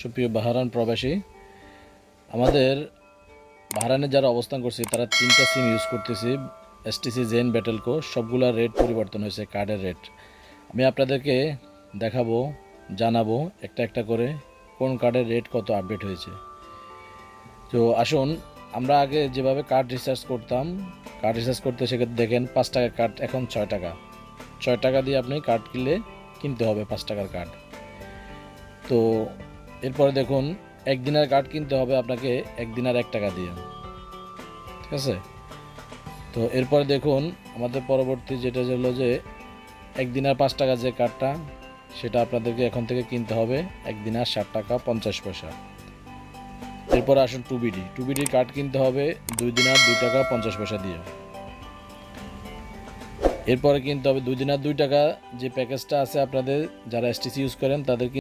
সুপ্রিয় বাহারান প্রবাসী, আমাদের বাহারানে যারা অবস্থান করছে, তারা তিনটা সিম ইউজ করতেছি এসটিসি জেন ব্যাটেলকো সবগুলা রেট পরিবর্তন হয়েছে কার্ডের রেট আমি আপনাদেরকে দেখাবো, জানাব একটা একটা করে কোন কার্ডের রেট কত আপডেট হয়েছে। তো আসুন, আমরা আগে যেভাবে কার্ড রিচার্জ করতাম কার্ড রিচার্জ করতে সেক্ষেত্রে দেখেন পাঁচ টাকার কার্ড এখন ছয় টাকা। ছয় টাকা দিয়ে আপনি কার্ড কিনলে কিনতে হবে পাঁচ টাকার কার্ড তো এরপরে দেখুন, একদিনের কার্ড কিনতে হবে আপনাকে একদিনের এক টাকা দিয়ে। ঠিক আছে? তো এরপরে দেখুন, আমাদের পরবর্তী যেটা হলো যে, একদিনের পাঁচ টাকা যে কার্ডটা, সেটা আপনাদেরকে এখন থেকে কিনতে হবে একদিনের ষাট টাকা পঞ্চাশ পয়সা। এরপর আসুন টু বিডি টু বিডির কার্ড কিনতে হবে দুই দিনের দুই টাকা পঞ্চাশ পয়সা দিয়ে। এরপরে কিনতে হবে দুই দিনের দুই টাকা। যে প্যাকেজটা আছে আপনাদের, যারা এসটিসি ইউজ করেন তাদের